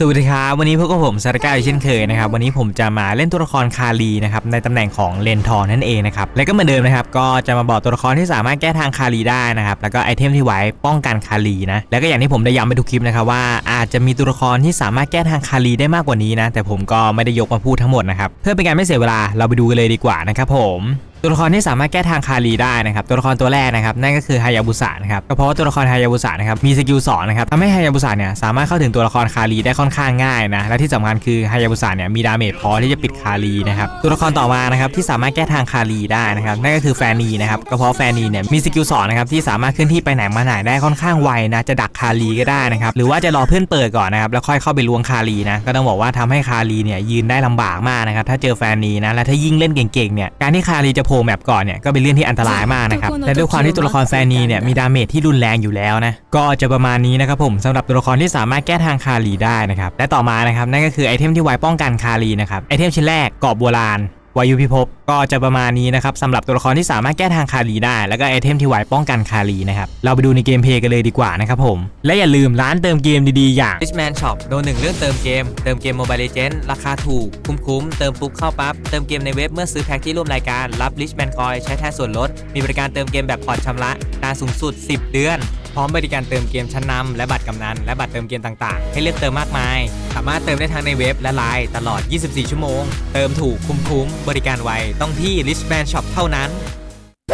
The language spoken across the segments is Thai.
สวัสดีครับวันนี้พวกผมซาร์ก้าอีกเช่นเคยนะครับวันนี้ผมจะมาเล่นตัวละครคารีนะครับในตำแหน่งของเลนทอร์นั่นเองนะครับและก็เหมือนเดิมนะครับก็จะมาบอกตัวละครที่สามารถแก้ทางคารีได้นะครับแล้วก็ไอเทมที่ไว้ป้องกันคารีนะแล้วก็อย่างที่ผมได้ย้ำไปทุกคลิปนะครับว่าอาจจะมีตัวละครที่สามารถแก้ทางคารีได้มากกว่านี้นะแต่ผมก็ไม่ได้ยกมาพูดทั้งหมดนะครับเพื่อเป็นการไม่เสียเวลาเราไปดูกันเลยดีกว่านะครับผม ตัวละครที่สามารถแก้ทางคารีได้นะครับตัวละครตัวแรกนะครับนั่นก็คือฮายาบุสะนะครับก็เพราะว่าตัวละครฮายาบุสะนะครับมีสกิลสองนะครับทำให้ฮายาบุสะเนี่ยสามารถเข้าถึงตัวละครคารีได้ค่อนข้างง่ายนะและที่สำคัญคือฮายาบุสะเนี่ยมีดาเมจพอที่จะปิดคารีนะครับตัวละครต่อมานะครับที่สามารถแก้ทางคารีได้นะครับนั่นก็คือแฟนีนะครับก็เพราะแฟนีเนี่ยมีสกิลสองนะครับที่สามารถเคลื่อนที่ไปไหนมาไหนได้ค่อนข้างไวนะจะดักคารีก็ได้นะครับหรือว่าจะรอเพื่อนเปิดก่อนนะครับแล้วค่อยเข้าไปลวงคารีนะก็ต้องบอกว่าทำให้คารีเนี่ยยืนได้ลำบากมากนะครับถ้าเจอแฟนีนะและถ้ายิ่งเล่นเก่งๆเนี่ยการที่คารีจะโผล่แมปก่อนเนี่ยก็เป็นเรื่องที่อันตรายมากนะครับและด้วยความที่ตัวละครแฟนีเนี่ยมีดาเมจที่รุนแรงอยู่แล้วนะก็จะประมาณนี้นะครับผมสำหรับตัวละครที่สามารถแก้ทางคารีได้นะครับและต่อมานะครับนั่นก็คือไอเทมที่ไว้ป้องกันคารีนะครับไอเทมชิ้นแรกกรอบโบราณ วายุพิภพก็จะประมาณนี้นะครับสำหรับตัวละครที่สามารถแก้ทางคารีได้ แล้วก็ไอเทมที่ไว้ป้องกันคารีนะครับเราไปดูในเกมเพลย์กันเลยดีกว่านะครับผม และอย่าลืมร้านเติมเกมดีๆ อย่าง Richman Shop โดนหนึ่งเรื่องเติมเกม เติมเกม Mobile Legends ราคาถูก คุ้มๆ เติมปุ๊บเข้าปั๊บ เติมเกมในเว็บเมื่อซื้อแพ็กที่ร่วมรายการรับ Richman Coin ใช้แทนส่วนลดมีบริการเติมเกมแบบผ่อนชำระนานสูงสุด 10 เดือน ร้อมบริการเติมเกมชั้นนำและบัตรกำนัน และบัตรเติมเกมต่างๆ ให้เลือกเติมมากมาย สามารถเติมได้ทั้งในเว็บและไลน์ตลอด 24 ชั่วโมง เติมถูกคุ้มคูมบริการไวต้องที่ Richman Shop เท่านั้น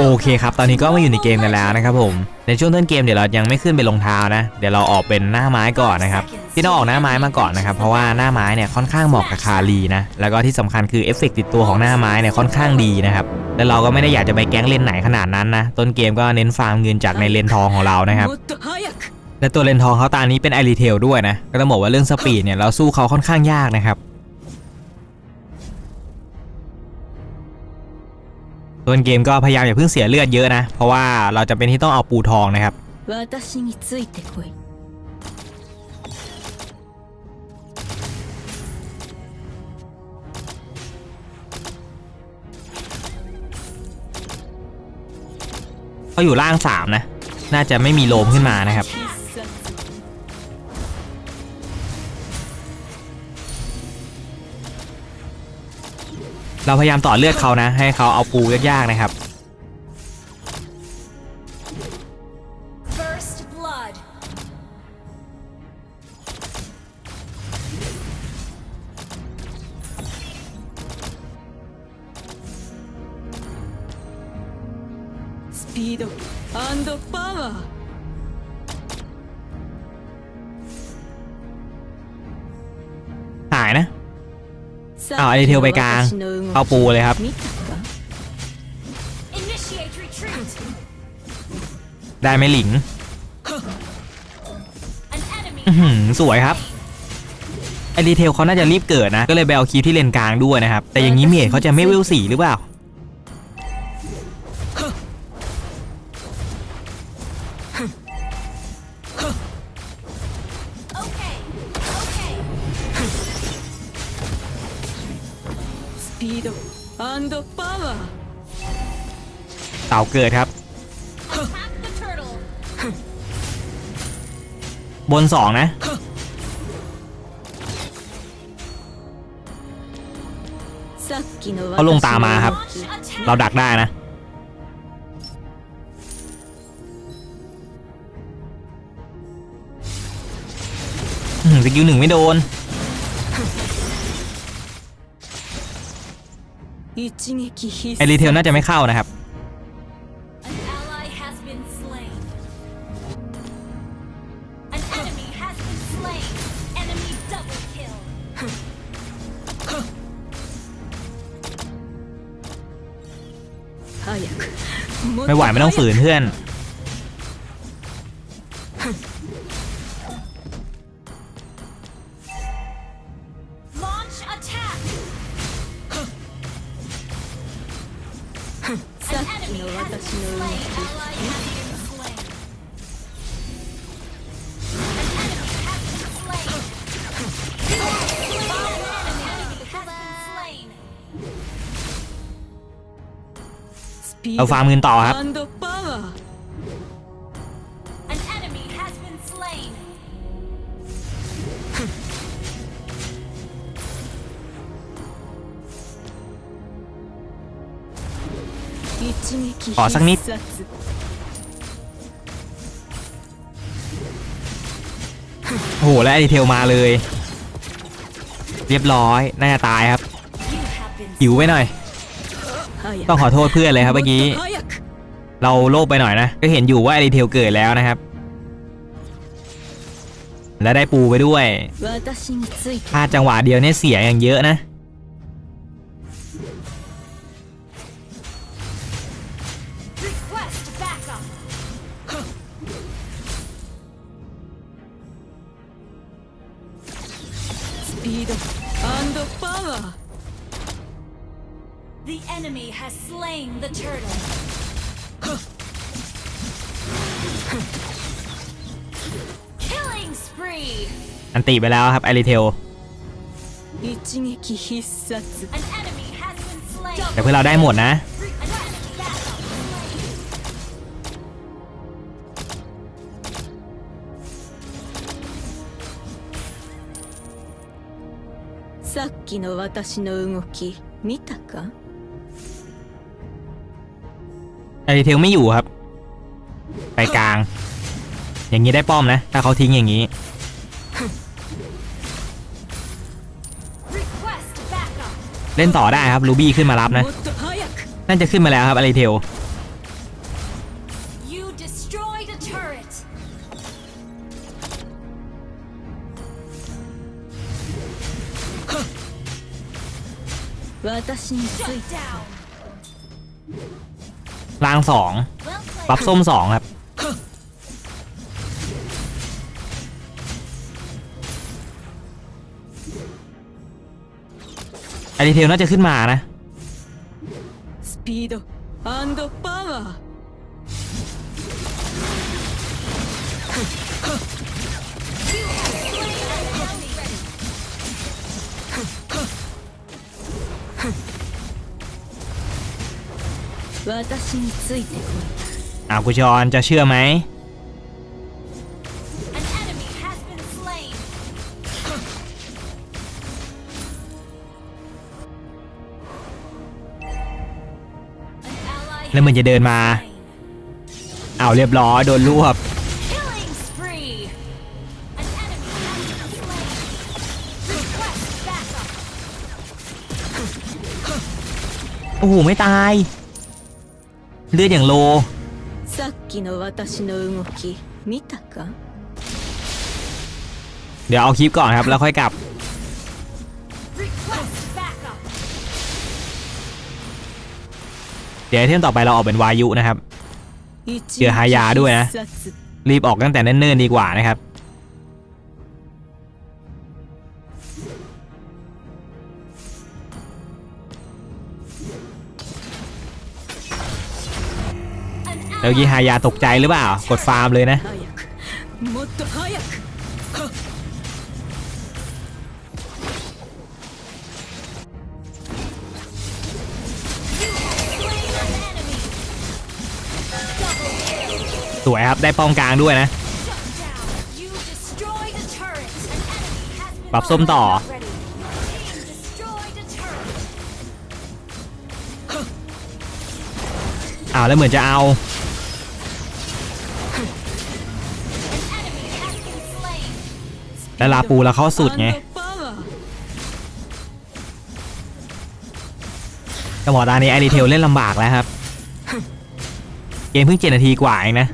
โอเคครับ ตอนนี้ก็มาอยู่ในเกมกันแล้วนะครับผม ในช่วงต้นเกมเดี๋ยวเรายังไม่ขึ้นไปลงเท้านะ เดี๋ยวเราออกเป็นหน้าไม้ก่อนนะครับ ที่ต้องออกหน้าไม้มาก่อนนะครับ เพราะว่าหน้าไม้เนี่ยค่อนข้างเหมาะกับคารีนะ แล้วก็ที่สำคัญคือเอฟเฟกติดตัวของหน้าไม้เนี่ยค่อนข้างดีนะครับ แล้วเราก็ไม่ได้อยากจะไปแก๊งเล่นไหนขนาดนั้นนะ ต้นเกมก็เน้นฟาร์มเงินจากในเลนทองของเรานะครับและตัวเลนทองเขาตานี้เป็นไอรีเทลด้วยนะ ก็ต้องบอกว่าเรื่องสปีดเนี่ยเราสู้เขาค่อนข้างยากนะครับ ต้นเกมก็พยายามอย่าเพิ่งเสียเลือดเยอะนะ เพราะว่าเราจะเป็นที่ต้องเอาปูทองนะครับเขาอยู่ล่างสามนะ น่าจะไม่มีโลมขึ้นมานะครับ เราพยายามต่อเลือดเขานะ ให้เขาเอาปูยากๆนะครับหายนะอ้าวไอเทลไปกลาง เอาปูเลยครับ ได้ไหมหลิงสวยครับไอรีเทลเขาน่าจะรีบเกิดนะ ก็เลยแบล็าคีที่เลนกลางด้วยนะครับ แต่อย่างนี้เมียเขาจะไม่วิวสีหรือเปล่า ピードアンドパワー เต่าเกิดครับ Attack the turtle. บนสองนะ さっきのเขาลงตามมาครับ Launch attack. เราดักได้นะ อื้อหือสกิลหนึ่งไม่โดน 一撃必 ไอรีเทลน่าจะไม่เข้านะครับ An ally has been slain. An enemy has been slain. Enemy double kill. 早くもっと ไม่ไหวไม่ต้องฝืนเพื่อน เอาฟาร์มเงินต่อครับขอสักนิด โอ้หและไอเทลมาเลย เรียบร้อย น่าจะตายครับ หิวไว้หน่อย ต้องขอโทษเพื่อนเลยครับเมื่อกี้ เราโลภไปหน่อยนะ ก็เห็นอยู่ว่าไอริเทลเกิดแล้วนะครับ และได้ปูไปด้วยพลาดจังหวะเดียวเนี่ยเสียอย่างเยอะนะ the turtle. Killing spree. อันติไปแล้วครับไอดีเทล 一撃必殺 An enemy has been slain. แต่เพื่อนเราได้หมดนะ An enemy backup. さっきの私の動き見たか ไอดีเทลไม่อยู่ครับ ไปกลาง อย่างนี้ได้ป้อมนะ ถ้าเขาทิ้งอย่างนี้ Request backup. เล่นต่อได้ครับรูบี้ขึ้นมารับนะ もっと早く น่าจะขึ้นมาแล้วครับไอดีเทล You destroyed a turret. 私につい Shut て down. ลางสองบัฟส้มสองครับ ไอดีเทลน่าจะขึ้นมานะ สปีดอันด์พาวเวอร์ 私についてこ อ่าคุณชอนจะเชื่อไหม An enemy has been slain. An ally แล้วเหมือนจะเดินมา has been slain. เอาเรียบร้อยโดนรวบ Killing spree. An enemy has been slain. Request backup. โอ้โห ไม่ตาย เลือดอย่างโล さっきの私の動き見たか เดี๋ยวเอาคลิปก่อนครับ แล้วค่อยกลับ Request backup. เดี๋ยวไอเทมต่อไปเราออกเป็นวายุนะครับ 一いやはやด้วยนะ 必殺 รีบออกตั้งแต่เนิ่นๆดีกว่านะครับ แล้วยี่ฮายาตกใจหรือเปล่า กดฟาร์มเลยนะสวยครับได้ป้องกลางด้วยนะปรับส้มต่อเอาแล้วเหมือนจะเอา แล้วลาปูแล้วเข้าสุดไงจังหวะตานี้ไอรีเทลเล่นลำบากแล้วครับ เกมเพิ่งเจ็ดนาทีกว่าเองนะ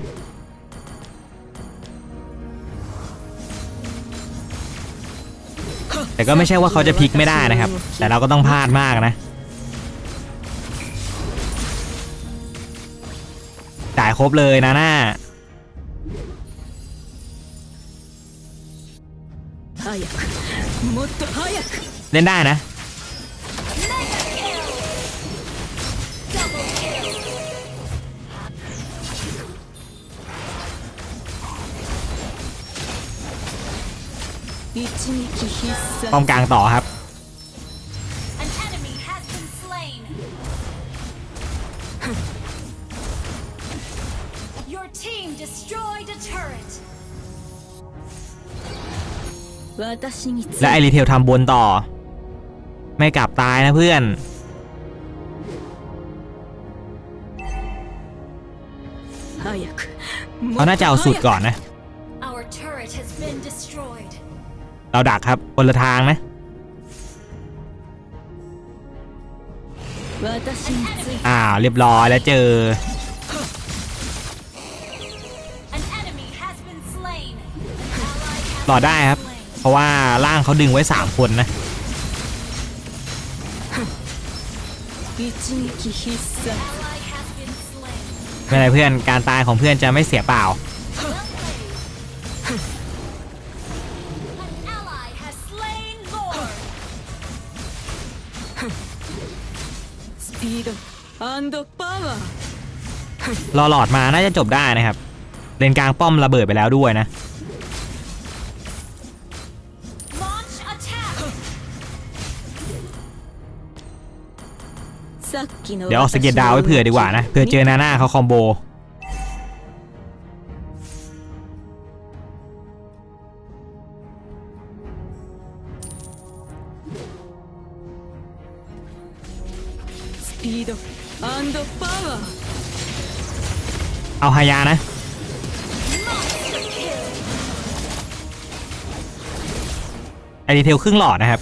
แต่ก็ไม่ใช่ว่าเขาจะพลิกไม่ได้นะครับ แต่เราก็ต้องพลาดมากนะ จ่ายครบเลยนะหน้า เล่นได้นะ ป้อมกลางต่อครับ และไอรีเทลทำบนต่อ ไม่กลับตายนะเพื่อน เขาน่าจะเอาสุดก่อนนะ เราดักครับคนละทางนะอ้าวเรียบร้อยแล้วเจอ ต่อได้ครับ เพราะว่าร่างเขาดึงไว้ 3 คนนะ ไม่เนไรเพื่อนการตายของเพื่อนจะไม่เสียเปล่า รอหลอดมาน่าจะจบได้นะครับเลนกลางป้อมระเบิดไปแล้วด้วยนะ เดี๋ยวเอาสเก็ตดาวไว้เผื่อดีกว่านะ เผื่อเจอนาหน้าเขาคอมโบ เอาฮายานะไอดีเทลครึ่งหลอดนะครับ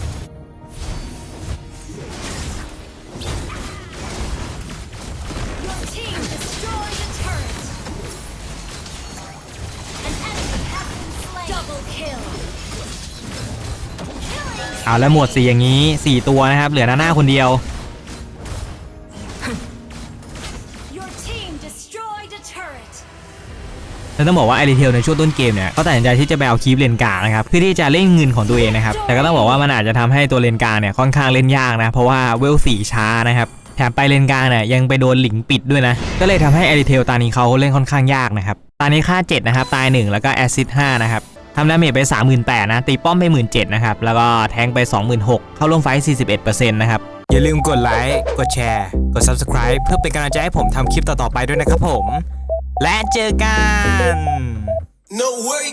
เอาแล้วหมวดสีอย่างนี้ 4 ตัวนะครับ เหลือนาน่าคนเดียว Your team destroyed a turret. แล้วต้องบอกว่าไอรีเทลในช่วงต้นเกมเนี่ยเขาตัดสินใจที่จะไปเอาคีปเลนกลางนะครับเพื่อที่จะเล่นเงินของตัวเองนะครับ แต่ก็ต้องบอกว่ามันอาจจะทำให้ตัวเลนกลางเนี่ยค่อนข้างเล่นยากนะ เพราะว่าเวลสีช้านะครับแถมไปเลนกลางเนี่ยยังไปโดนหลิงปิดด้วยนะ ก็เลยทำให้ไอรีเทลตานี้เขาเล่นค่อนข้างยากนะครับตานี้ค่า 7 นะครับ ตาย 1 แล้วก็แอซิด5นะครับ ทำดาเมจไป 38,000นะ ตีป้อมไป 17,000นะครับ แล้วก็แทงไป 26,000 เข้าร่วมไฟท์41%นะครับ อย่าลืมกดไลค์ กดแชร์ กด Subscribe เพื่อเป็นกำลังใจให้ผมทำคลิปต่อ ๆ ไปด้วยนะครับผม และเจอกัน No way.